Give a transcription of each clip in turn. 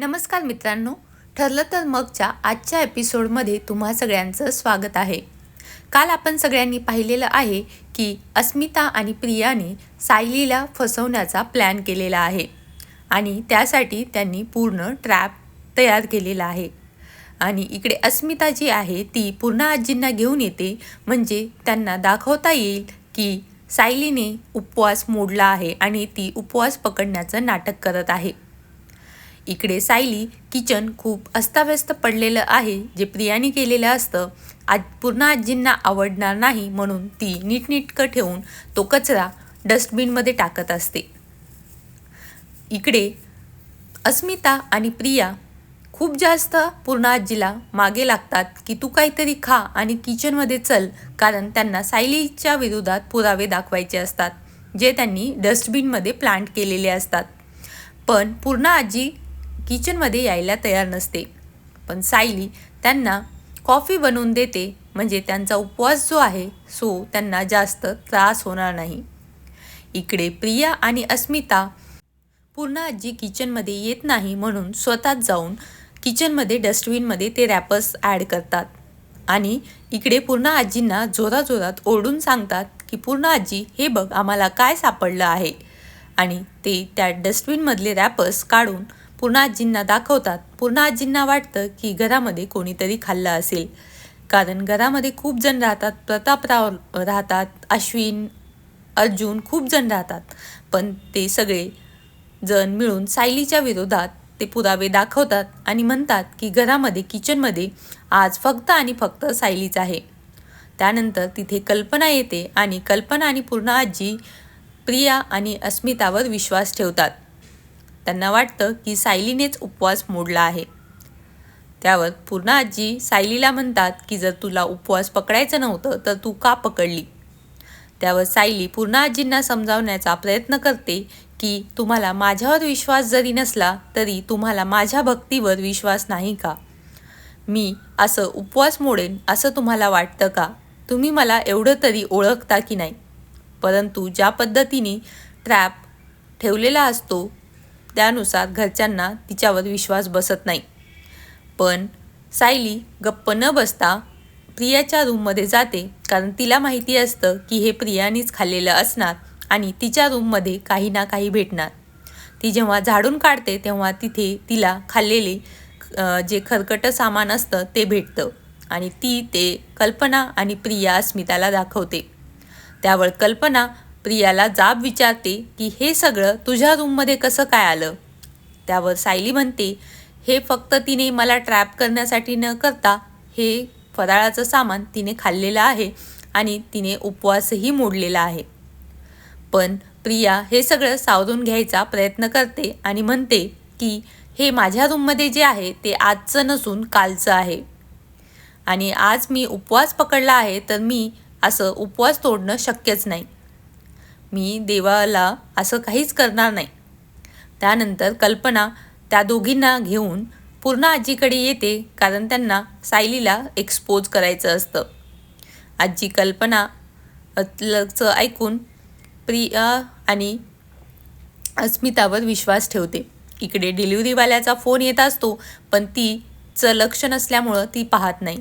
नमस्कार मित्रांनो ठरलं तर मगच्या आजच्या एपिसोडमध्ये तुम्हा सगळ्यांचं स्वागत आहे. काल आपण सगळ्यांनी पाहिलेलं आहे की अस्मिता आणि प्रियाने सायलीला फसवण्याचा प्लॅन केलेला आहे आणि त्यासाठी त्यांनी पूर्ण ट्रॅप तयार केलेला आहे. आणि इकडे अस्मिता जी आहे ती पूर्ण आजींना घेऊन येते म्हणजे त्यांना दाखवता येईल की सायलीने उपवास मोडला आहे आणि ती उपवास पकडण्याचं नाटक करत आहे. इकडे सायली किचन खूप अस्ताव्यस्त पडलेलं आहे जे प्रियाने केलेलं असतं. आज पूर्ण आजींना आवडणार नाही म्हणून ती नीटनीटकं ठेवून तो कचरा डस्टबिनमध्ये टाकत असते. इकडे अस्मिता आणि प्रिया खूप जास्त पूर्ण आजीला मागे लागतात की तू काहीतरी खा आणि किचनमध्ये चल कारण त्यांना सायलीच्या विरोधात पुरावे दाखवायचे असतात जे त्यांनी डस्टबिनमध्ये प्लांट केलेले असतात. पण पूर्ण आजी किचनमध्ये यायला तयार नसते. पण सायली त्यांना कॉफी बनवून देते म्हणजे त्यांचा उपवास जो आहे सो त्यांना जास्त त्रास होणार नाही. इकडे प्रिया आणि अस्मिता पूर्ण आजी किचनमध्ये येत नाही म्हणून स्वतःच जाऊन किचनमध्ये डस्टबिनमध्ये ते रॅपर्स ॲड करतात. आणि इकडे पूर्ण आजींना जोराजोरात ओरडून सांगतात की पूर्ण आजी हे बघ आम्हाला काय सापडलं आहे. आणि ते त्या डस्टबिनमधले रॅपर्स काढून पूर्ण आजींना दाखवतात पूर्ण आजींना वाटतं की घरामध्ये कोणीतरी खाल्लं असेल. कारण घरामध्ये खूप जण राहतात प्रतापराव राहतात अश्विन अर्जुन खूप जण राहतात. पण ते सगळे जण मिळून सायलीच्या विरोधात ते पुरावे दाखवतात आणि म्हणतात की घरामध्ये किचनमध्ये आज फक्त आणि फक्त सायलीच आहे. त्यानंतर तिथे कल्पना येते आणि कल्पना आणि पूर्ण आजी प्रिया आणि अस्मितावर विश्वास ठेवतात. त्यांना वाटतं की सायलीनेच उपवास मोडला आहे. त्यावर पूर्ण आजी सायलीला म्हणतात की जर तुला उपवास पकडायचं नव्हतं तर तू का पकडली? त्यावर सायली पूर्ण आजींना समजावण्याचा प्रयत्न करते की तुम्हाला माझ्यावर विश्वास जरी नसला तरी तुम्हाला माझ्या भक्तीवर विश्वास नाही का? मी असं उपवास मोडेन असं तुम्हाला वाटतं का? तुम्ही मला एवढं तरी ओळखता की नाही? परंतु ज्या पद्धतीने ट्रॅप ठेवलेला असतो त्यानुसार घरच्यांना तिच्यावर विश्वास बसत नाही. पण सायली गप्प न बसता प्रियाच्या रूममध्ये जाते कारण तिला माहिती असतं की हे प्रियानीच खाल्लेलं असणार आणि तिच्या रूममध्ये काही ना काही भेटणार. ती जेव्हा झाडून काढते तेव्हा तिथे तिला खाल्लेले जे खरकटं सामान असतं ते भेटतं आणि ती ते कल्पना आणि प्रिया अस्मिताला दाखवते. त्यावर कल्पना प्रियाला जाब विचारते की हे सगळं तुझ्या रूममध्ये कसं काय आलं? त्यावर सायली म्हणते हे फक्त तिने मला ट्रॅप करण्यासाठी न करता हे फराळाचं सामान तिने खाल्लेलं आहे आणि तिने उपवासही मोडलेला आहे. पण प्रिया हे सगळं सावरून घ्यायचा प्रयत्न करते आणि म्हणते की हे माझ्या रूममध्ये जे आहे ते आजचं नसून कालचं आहे. आणि आज मी उपवास पकडला आहे तर मी असं उपवास तोडणं शक्यच नाही. मी देवाला असं काहीच करणार नाही. त्यानंतर कल्पना त्या दोघींना घेऊन पूर्ण आजीकडे येते कारण त्यांना सायलीला एक्सपोज करायचं असतं. आजी कल्पना चं ऐकून प्रिया आणि अस्मितावर विश्वास ठेवते. इकडे डिलिव्हरीवाल्याचा फोन येत असतो पण तीचं लक्ष नसल्यामुळं ती पाहत नाही.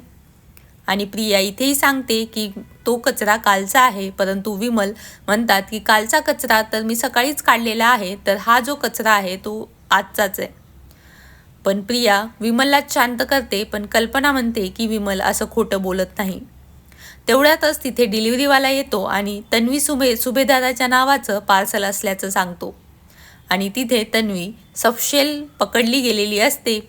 आणि प्रिया इथेही सांगते की तो कचरा कालचा आहे परंतु विमल म्हणतात की कालचा कचरा तर मी सकाळीच काढलेला आहे तर हा जो कचरा आहे तो आजचाच आहे. पण प्रिया विमललाच शांत करते पण कल्पना म्हणते की विमल असं खोटं बोलत नाही. तेवढ्यातच तिथे डिलिव्हरीवाला येतो आणि तन्वी सुभे सुभेदाराच्या नावाचं पार्सल असल्याचं सांगतो. आणि तिथे तन्वी सफशेल पकडली गेलेली असते.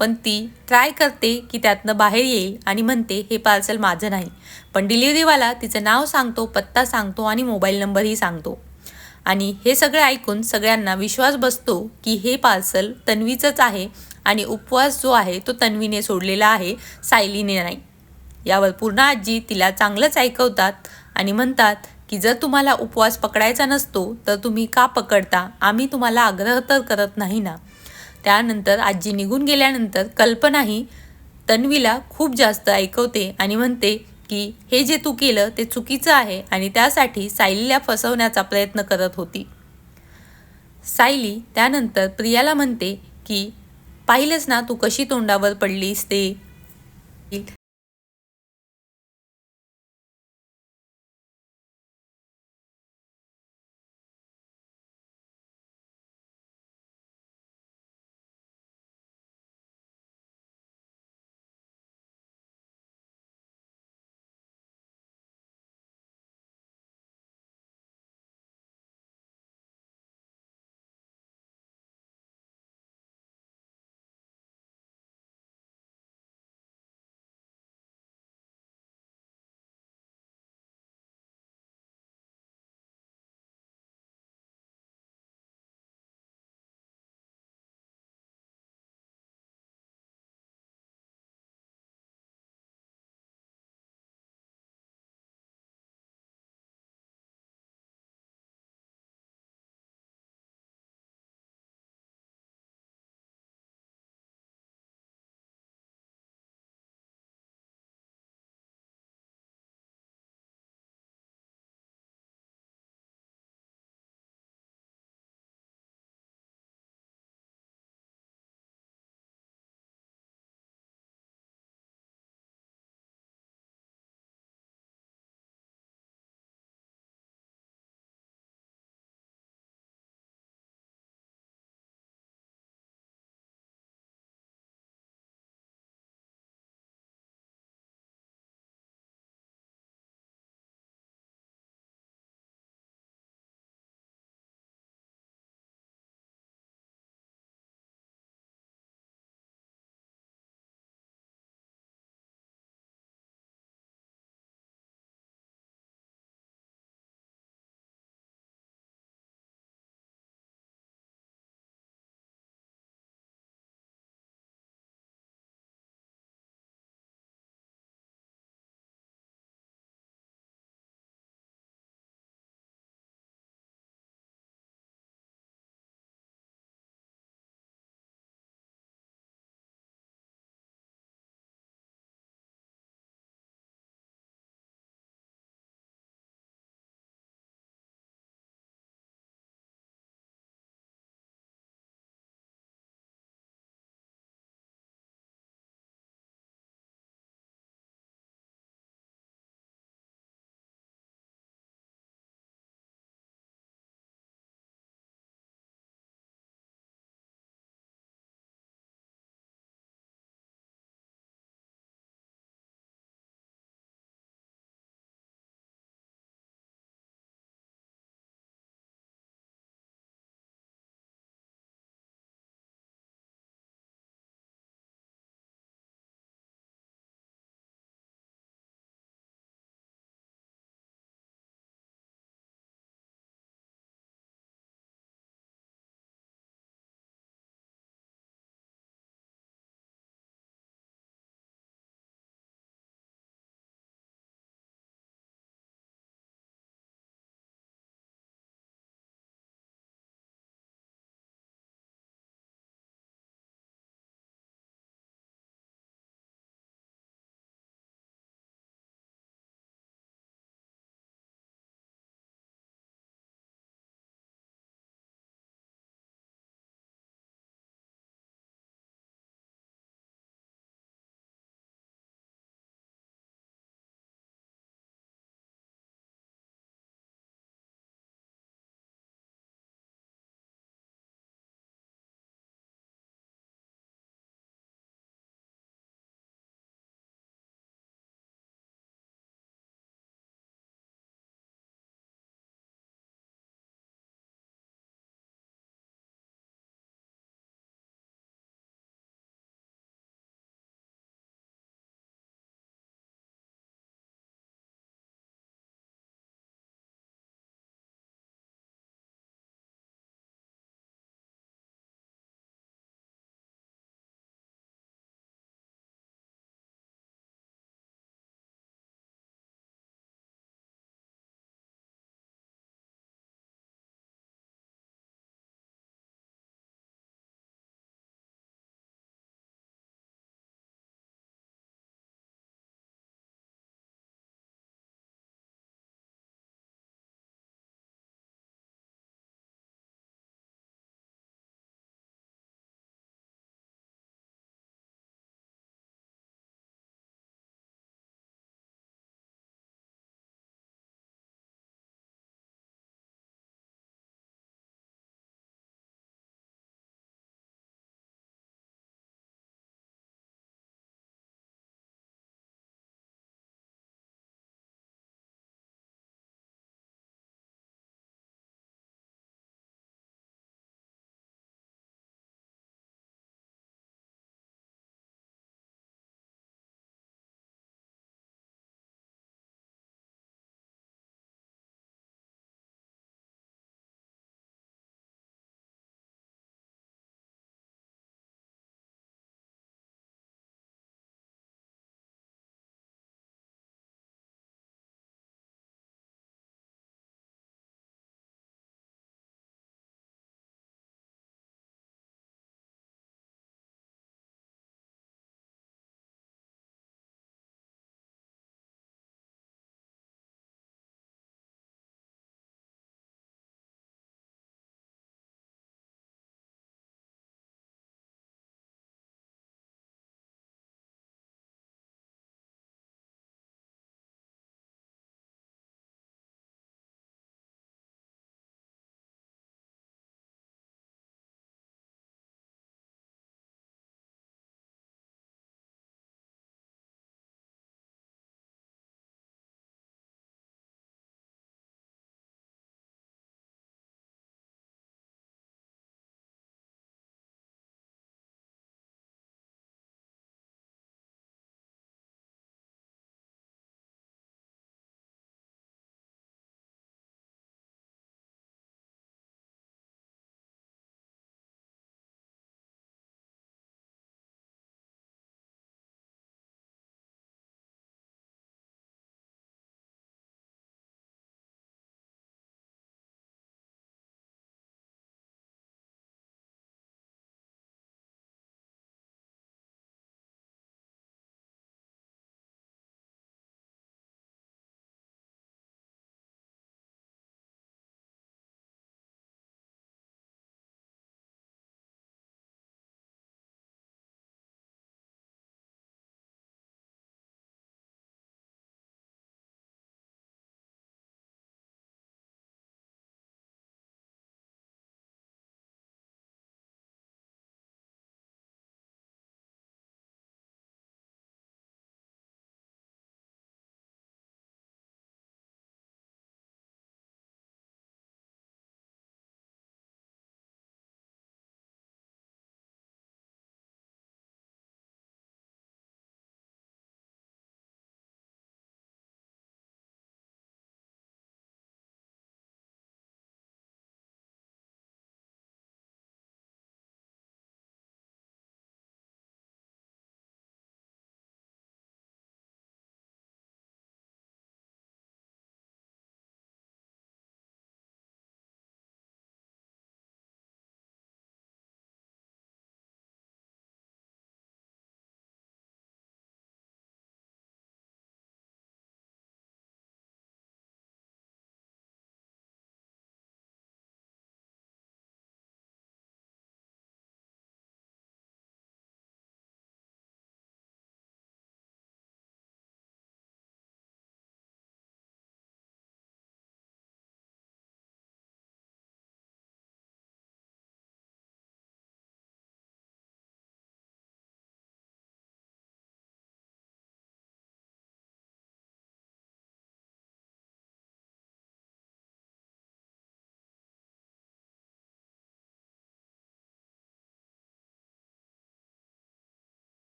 पण ती ट्राय करते की त्यातनं बाहेर येईल आणि म्हणते हे पार्सल माझं नाही. पण डिलिव्हरीवाला तिचं नाव सांगतो पत्ता सांगतो आणि मोबाईल नंबरही सांगतो. आणि हे सगळं ऐकून सगळ्यांना विश्वास बसतो की हे पार्सल तन्वीचंच आहे आणि उपवास जो आहे तो तन्वीने सोडलेला आहे सायलीने नाही. यावर पूर्ण आजी तिला चांगलंच ऐकवतात आणि म्हणतात की जर तुम्हाला उपवास पकडायचा नसतो तर तुम्ही का पकडता? आम्ही तुम्हाला आग्रह तर करत नाही ना. त्यानंतर आजी निघून गेल्यानंतर कल्पनाही तन्वीला खूप जास्त ऐकवते आणि म्हणते की हे जे तू केलं ते चुकीचं आहे आणि त्यासाठी सायलीला फसवण्याचा प्रयत्न करत होती. सायली त्यानंतर प्रियाला म्हणते की पाहिलंच ना तू कशी तोंडावर पडलीस ते?